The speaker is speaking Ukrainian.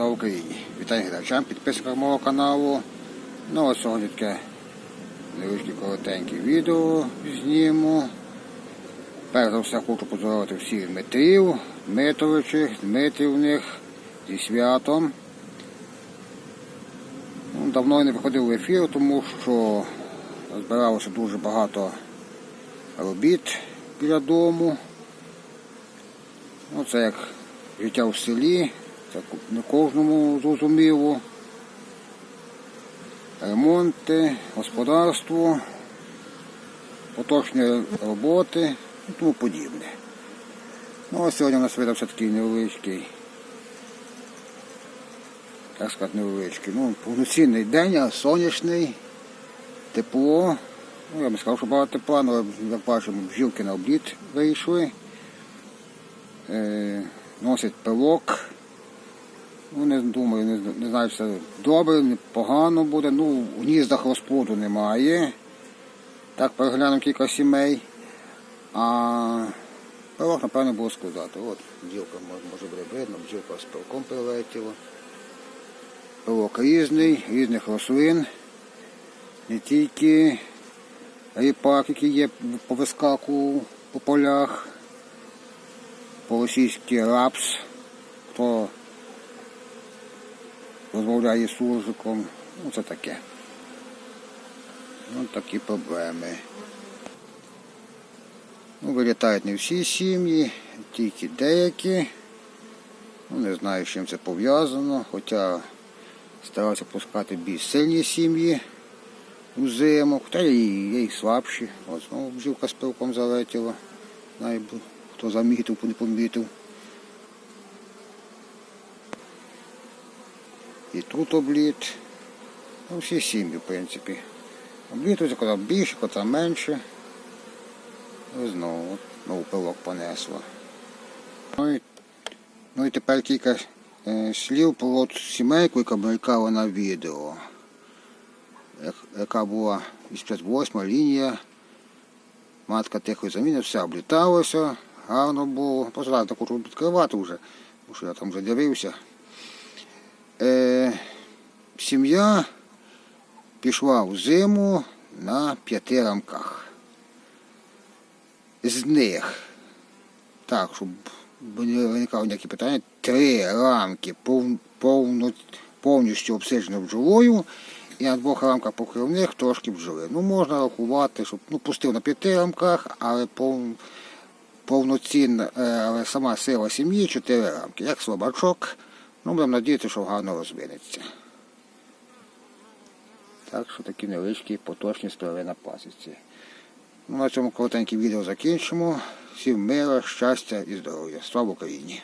Слава Україні! Вітаю глядачам, підписникам мого каналу. Ну ось сьогодні таке невеличке коротеньке відео зніму. Перш за все хочу поздоровити всіх Дмитрів, Дмитровичів, Дмитрівних зі святом. Ну, давно я не виходив в ефір, тому що збиралося дуже багато робіт біля дому. Ну, це як життя в селі, це не кожному зрозуміло. Ремонти, господарство, поточні роботи і тому подібне. Ну а сьогодні у нас видався такий невеличкий, як сказати, невеличкий, ну, повноцінний день, а сонячний, тепло. Ну, я б сказав, що багато тепла, але як бачимо, бджілки на обліт вийшли. Е, носять пилок. Ну, не думаю, не, не знаю, все добре, погано буде. Ну, в гніздах розплоду немає. Так, переглянув кілька сімей. А пилок, напевно, було складати. От бджілка може, буде видно, бджілка з пилком прилетіла. Пилок різний, різних рослин. Не тільки ріпак, який є по вискаку по полях по-російськи рапс, хто розмовляє суржиком, ну це таке. Ну, такі проблеми. Ну, вилітають не всі сім'ї, тільки деякі. Ну, не знаю, з чим це пов'язано, хоча старався пускати більш сильні сім'ї у зиму, є і, є і слабші. Ось знову бджілка з пилком залетіла. Знаю, хто замітив, не помітив. І тут обліт. Ну, всі сім'ї, в принципі. Облітується, коли більше, коли менше. І знову, знову пилок понесло. Ну і, ну і тепер кілька е, слів про сімейку, яка мелькала на відео. Як- Яка була 88 лінія. Матка тихої заміни, все обліталося, гарно було. Зараз таку відкривати вже, тому що я там вже дивився. Е, сім'я пішла в зиму на п'яти рамках. З них, так, щоб не виникало ніякі питання, три рамки пов, повно, повністю обсиджені бджолою і на двох рамках покривних трошки бджоли. Ну, можна рахувати, щоб ну, пустив на п'яти рамках, але пов, повноцінна, е, але сама сила сім'ї чотири рамки, як слабачок. Ну, будемо надіятися, що гарно розвинеться. Так що такі невеличкі поточні справи на пасіці. Ну, на цьому коротеньке відео закінчимо. Всім мира, щастя і здоров'я. Слава Україні!